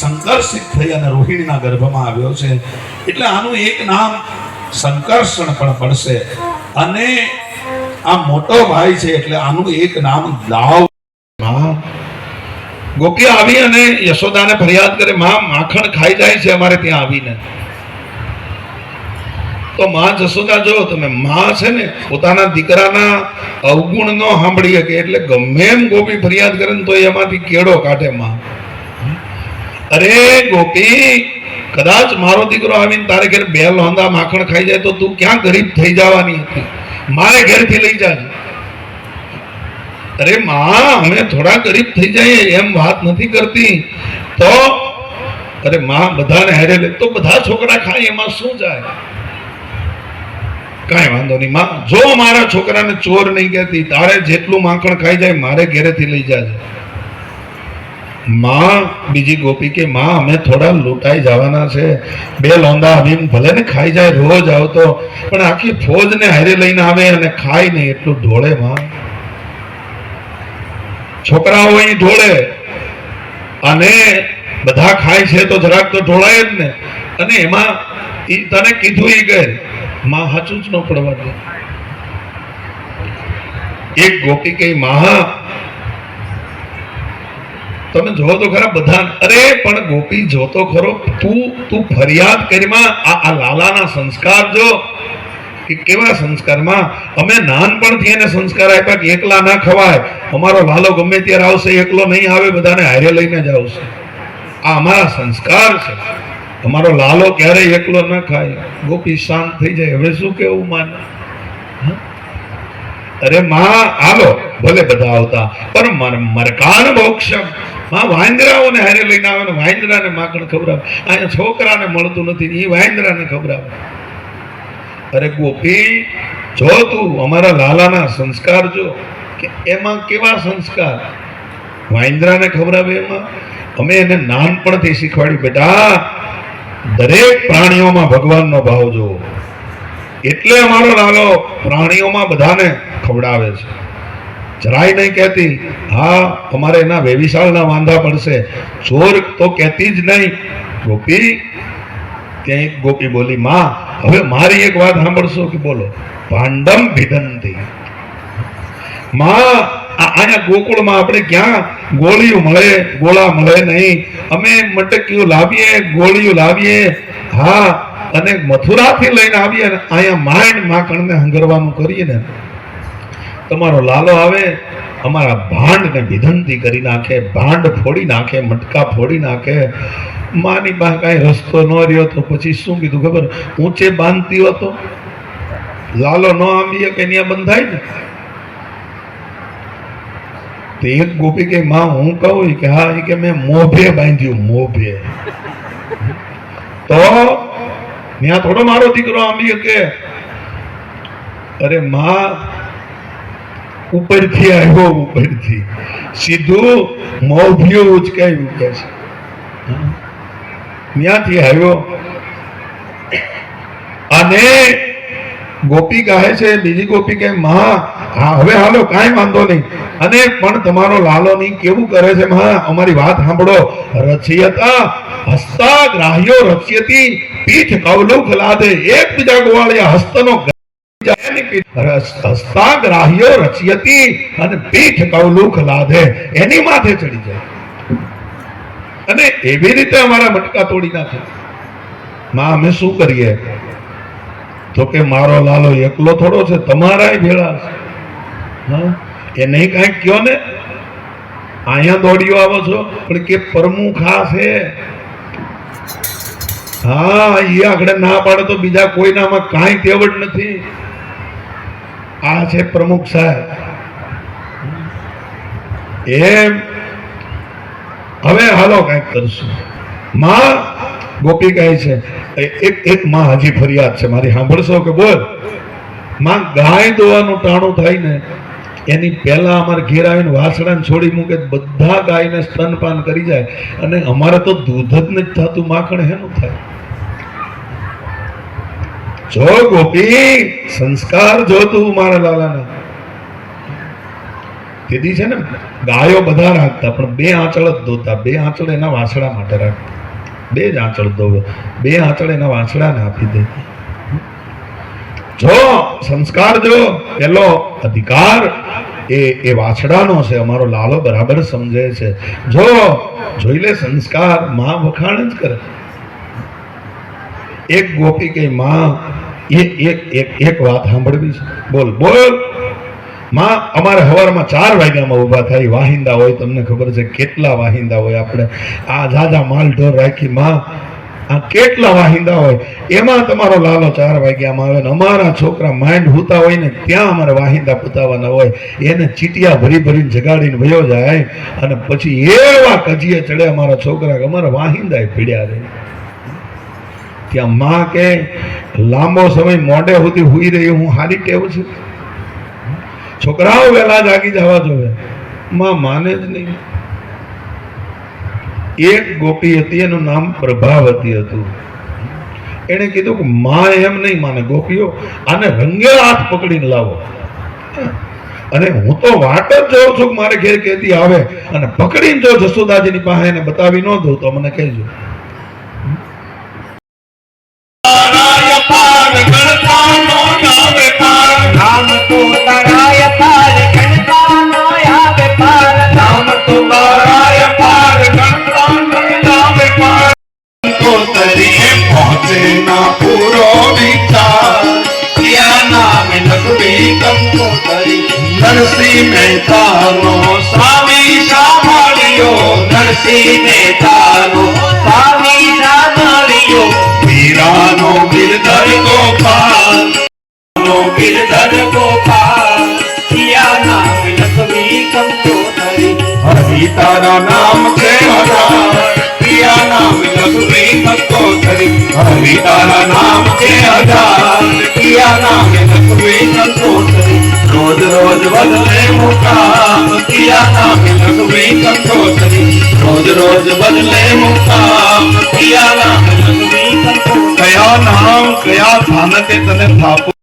સંકર્ષિત થઈ અને રોહિણીના ગર્ભમાં આવ્યો છે. એટલે આનું એક નામ સંકર્ષણ પણ પડશે. અને આ મોટો ભાઈ છે, એટલે આનું એક નામ દાવ ગોપી આવી અને યશોદાને ફરિયાદ કરે, માં, માખણ ખાઈ જાય છે અમારે ત્યાં આવીને. તો માં જશોદા, જો તમે માં છે ને, પોતાના દીકરાના અવગુણ ન સાંભળી શકે એટલે ગમે એમ ગોપી ફરિયાદ કરે ને તો એમાંથી કેળો કાઢે માં. અરે ગોપી, કદાચ મારો દીકરો આવીને તારે ઘેર બે લોંદા માખણ ખાઈ જાય તો તું ક્યાં ગરીબ થઈ જવાની હતી? મારે ઘેરથી લઈ જાજે. અરે માં, અમે થોડા ગરીબ થઈ જઈએ, એમ વાત નથી કરતી. તો, અરે માં, બધાને હેરે લે. તો બધા છોકરા ખાય, એમાં શું જાય? કાંઈ વાંધો નહીં. માં, જો મારા છોકરાને ચોર નહીં કહેતી, તારે જેટલું માખણ ખાઈ જાય, મારે ઘેરેથી લઈ જાજે. માં, બીજી ગોપી કે, માં, અમે થોડા લૂંટાઈ જવાના છે. બે લોંદા આવીને ભલે ને ખાઈ જાય, રોજ આવતો. પણ આખી ફોજને હારે લઈને આવે અને ખાય નહીં એટલું ઢોળે માં. છોકરાઓ અહીં ઢોળે. અને બધા ખાય છે તો જરાક તો ઢોળાય જ ને. અને એમાં તને કીધું એ ગયે માં, હાચું જ ન પડવા દે. એક ગોપી કઈ મહા તમે જો તો ખરા બધા અરે પણ ગોપી જોતો ખરો, તું તું ફરિયાદ કરીમાં આ આ લાલાના સંસ્કાર જો, કે કેવા સંસ્કારમાં? અમે નાનપણથી એને સંસ્કાર આપ્યા કે એકલા ના ખવાય. અમારો લાલો ગમે ત્યારે આવશે, એકલો નહીં આવે, બધાને હારે લઈને જ આવશે. આ અમારા સંસ્કાર છે. અમારો લાલો ક્યારેય એકલો ન ખાય. ગોપી શાંત થઈ જાય. હવે શું કેવું માને? અરે માં આવો ભલે બધા આવતા, પણ મરકાણ મોક્ષમ. માં વાંદરાઓને હારે લઈને આવે ને વાંદરાને માખણ ખવડાવે અહીંયા છોકરાને મળતું નથી એ વાંદરાને ખવડાવે અરે ગોપી, જો તું અમારા લાલાના સંસ્કાર જો, કે એમાં કેવા સંસ્કાર? વાંદરાને ખવડાવે એમાં? અમે એને નાનપણથી શીખવાડી બેટા, દરેક પ્રાણીઓમાં ભગવાનનો ભાવ જોવો એટલે અમારો લાલો પ્રાણીઓમાં બધાને ખવડાવે છે. જરાય નહીં કહેતી, હા, અમારે એના વેવિશાળના વાંધા પડશે. ચોર તો કહેતી જ નહીં. ગોપી ત્યાં ગોપી બોલી, માં, હવે મારી એક વાત સાંભળશો કે બોલો. પાંડમ ભિદંતી માં અહીંયા ગોકુળમાં આપણે ક્યાં ગોળીઓ મળે? ગોળા મળે નહીં. અમે મટકીઓ લાવીએ, ગોળીઓ લાવીએ. હા, અને મથુરાથી લઈને આવીએ અહીંયા માંડ માખણને હંગરવાનું કરીએ ને તમારો લાલો આવે, અમારા ભાંડને વિધંતી કરી નાખે, ભાંડ ફોડી નાખે, મટકા ફોડી નાખે. માની બા કાંઈ રસ્તો ન રહ્યો તો પછી શું કીધું ખબર? ઊંચે બાંધતી હતો લાલો ન આંબીએ કે ત્યાં બંધાય ને? તે એક ગોપી કે માં, હું કહું? કે હા. એ કે મેં મોભે બાંધ્યું, મોભે. તો ત્યાં થોડો મારો દીકરો આંબી કે, અરે માં ઉપરથી આવ્યો ઉપરથી. સીધું મોભિયું ઉચકાયું કે છે. ત્યાંથી આવ્યો. અને ગોપી કહે છે, બીજી ગોપી કે માં હવે હાલો, કાંઈ વાંધો નહીં. અને પણ તમારો લાલો નહીં, કેવું કરે છે માં અમારી વાત સાંભળો. રચિયતા હસ્તા ગ્રાહ્યો રચ્યતી પીઠ કવલુખ લાદે, એકબીજા ગોવાળિયા હસ્તનો એની પીઠ રસ- હસ્તા ગ્રાહ્યો રચ્યતી અને પીઠ કૌલુખ લાધે, એની માથે ચડી જાય. અને એવી રીતે અમારા મટકા તોડી નાખે. માં, અમે શું કરીએ? તો કે મારો લાલો એકલો થોડો છે તમારા ભેળા એ નહીં કાંઈક કયો ને? અહીંયા દોડ્યો આવો છો, પણ કે પ્રમુખ છે હા. એ આગળ ના પાડે તો બીજા કોઈનામાં કાંઈ તેવડ નથી. આ છે પ્રમુખ સાહેબ. એમ, હવે હાલો કંઈક કરશું. માં, ગોપી કહે છે એક એક માં હજી ફરિયાદ છે, મારી સાંભળશો કે બોલ. માં ગાય દોવાનું ટાણું થાય ને, એની પહેલા અમારે ઘેર આવીને વાસણાને છોડી મૂકે, બધા ગાયને સ્તનપાન કરી જાય. અને અમારે તો દૂધ જ નથી થતું, માખણ હેનું થાય? જો ગોપી, સંસ્કાર જો મારા લાલાના. તેથી છે ને, ગાયો બધા રાખતા, પણ બે આંચળ જ ધોતા. બે આંચળ એના વાછડા માટે રાખતા. બે જ આંચળ ધોવે. બે આંચળ એના વાછડાને આપી દે. જો સંસ્કાર જો પેલો અધિકાર એ એ વાછડાનો છે. અમારો લાલો બરાબર સમજે છે. જો, જોઈ લે સંસ્કાર, માં વખાણ જ કરે. એક ગોપી કે માં એક એક એક એક વાત સાંભળવી છે. બોલ બોલ. માં, અમારે હવારમાં ચાર વાગ્યામાં ઊભા થાય, વાહિંદા હોય, તમને ખબર છે કેટલા વાહિંદા હોય આપણે. આ જાજા માલ ઢોર રાખી, માં, આ કેટલા વાહિંદા હોય? એમાં તમારો લાલો ચાર વાગ્યામાં આવે ને અમારા છોકરા માઇન્ડ હુતા હોય ને ત્યાં અમારે વાહિંદા પૂતાવાના હોય. એને ચીટિયા ભરી ભરીને જગાડીને વયો જાય અને પછી એવા કજીએ ચડે અમારા છોકરા કે અમારા વાહિંદા પીડ્યા રહે. ત્યાં માં કે લાંબો સમય મોઢે સુધી હુઈ રહી, હું હારી ટેવ છું? છોકરાઓ વહેલા જાગી જવા જોવે માં માને જ નહીં. એક ગોપી હતી, એનું નામ પ્રભાવતી હતું. એણે કીધું કે માં એમ નહીં માને. ગોપીઓ, આને રંગે હાથ પકડીને લાવો. અને હું તો વાટ જ જોઉં છું કે મારે ઘેર કેતી આવે અને પકડીને જો જસોદાજીની પાસે એને બતાવી ન દઉં તો મને કહેજો. નરસિંહ મહેતાનો સ્વામી સાંભળ્યો નરસિંહ મહેતાનો સ્વામી સાંભળ્યો વીરાનો ગિરધર ગોપાલ નો ગિરધર ગોપાલ યા નામ લખવી કંકોતરી હરિ તારા નામ છે હજાર પિયા નામ લખવી કંકોતરી હરિ તારા નામ છે હજાર પિયા નામ લખવી કંકોતરી રોજ રોજ બદલે મુકામ પિયા નામ લખવી કંકોતરી રોજ રોજ બદલે મુકામ પિયા નામ લખવી કંકોતરી કયા નામ કયા તને થાપો?